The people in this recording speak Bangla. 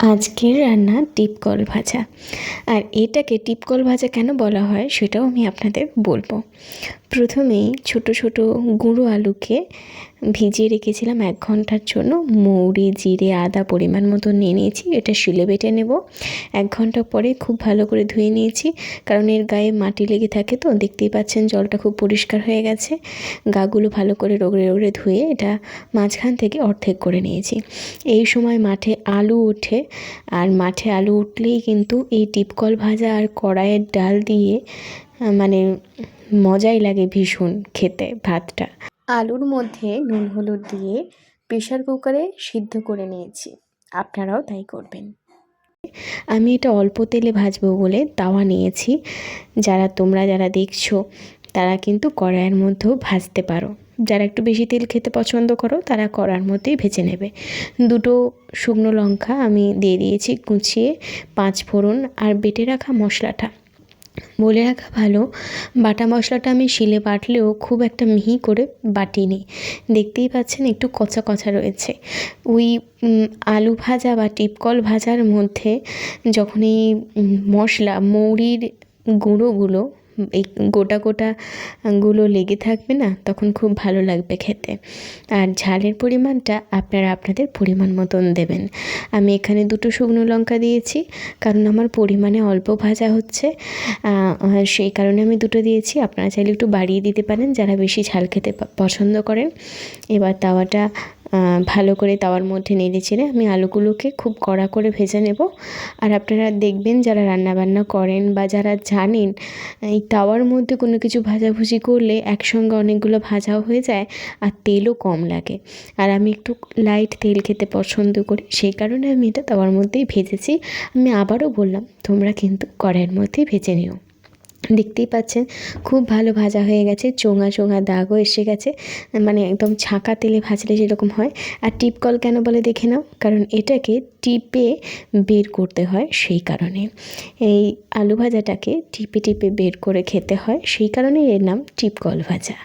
আজকের রান্না টিপকল ভাজা। আর এটাকে টিপকল ভাজা কেন বলা হয় সেটাও আমি আপনাদের বলব। প্রথমেই ছোট ছোট গুঁড়ো আলুকে ভিজিয়ে রেখেছিলাম এক ঘণ্টার জন্য। মৌরি, জিরে, আদা পরিমাণ মতো নিয়ে নিয়েছি, এটা শিলে বেটে নেব। এক ঘণ্টা পরে খুব ভালো করে ধুয়ে নিয়েছি, কারণ এর গায়ে মাটি লেগে থাকে তো, দেখতেই পাচ্ছেন জলটা খুব পরিষ্কার হয়ে গেছে। গাগুলো ভালো করে রগড়ে রগড়ে ধুয়ে এটা মাঝখান থেকে অর্ধেক করে নিয়েছি। এই সময় মাঠে আলু ওঠে, আর মাঠে আলু উঠলেই কিন্তু এই টিপকল ভাজা আর কড়াইয়ের ডাল দিয়ে মানে মজাই লাগে ভীষণ খেতে ভাতটা। আলুর মধ্যে নুন হলুদ দিয়ে প্রেশার কুকারে সিদ্ধ করে নিয়েছি। আপনারাও তাই করবেন। আমি এটা অল্প তেলে ভাজবো বলে তাওয়া নিয়েছি। যারা তোমরা যারা দেখছ তারা কিন্তু কড়াইয়ের মধ্যেও ভাজতে পারো। যারা একটু বেশি তেল খেতে পছন্দ করো তারা কড়ার মধ্যেই ভেজে নেবে। দুটো শুকনো লঙ্কা আমি দিয়ে দিয়েছি কুচিয়ে পাঁচ ফোড়ন আর বেটে রাখা মশলাটা। বলে রাখা ভালো। বাটা মশলাটা আমি শিলে বাটলেও খুব একটা মিহি করে বাটিনি। দেখতেই পাচ্ছেন একটু কচা কচা রয়েছে। ওই আলু ভাজা বা টিপকল ভাজার মধ্যে যখন এই মশলা, মৌরির গুঁড়োগুলো এই গোটা গোটা গুলো লেগে থাকবে না, তখন খুব ভালো লাগবে খেতে। আর ঝালের পরিমাণটা আপনারা আপনাদের পরিমাণ মতন দেবেন। আমি এখানে দুটো শুকনো লঙ্কা দিয়েছি, কারণ আমার পরিমাণে অল্প ভাজা হচ্ছে। সেই কারণে আমি দুটো দিয়েছি। আপনারা চাইলে একটু বাড়িয়ে দিতে পারেন, যারা বেশি ঝাল খেতে পছন্দ করেন। এবার তাওয়াটা ভালো করে তাওয়ার মধ্যে নেড়ে চেড়ে আমি আলুগুলোকে খুব কড়া করে ভেজে নেব। আর আপনারা দেখবেন যারা রান্নাবান্না করেন বা যারা জানেন এই তাওয়ার মধ্যে কোনো কিছু ভাজাভুজি করলে একসঙ্গে অনেকগুলো ভাজাও হয়ে যায় আর তেলও কম লাগে। আর আমি একটু লাইট তেল খেতে পছন্দ করি, সেই কারণে আমি এটা তাওয়ার মধ্যেই ভেজেছি। আমি আবারও বললাম, তোমরা কিন্তু কড়াইয়ের মধ্যেই ভেজে নিও। দেখতেই পাচ্ছেন, খুব ভালো ভাজা হয়ে গেছে, চোঙা চোঙা দাগও এসে গেছে মানে একদম ছাঁকা তেলে ভাজলে যেরকম হয়। আর টিপকল কেন বলে দেখে নাও, কারণ এটাকে টিপে বের করতে হয় সেই কারণে। এই আলু ভাজাটাকে টিপে টিপে বের করে খেতে হয়, সেই কারণেই এর নাম টিপকল ভাজা।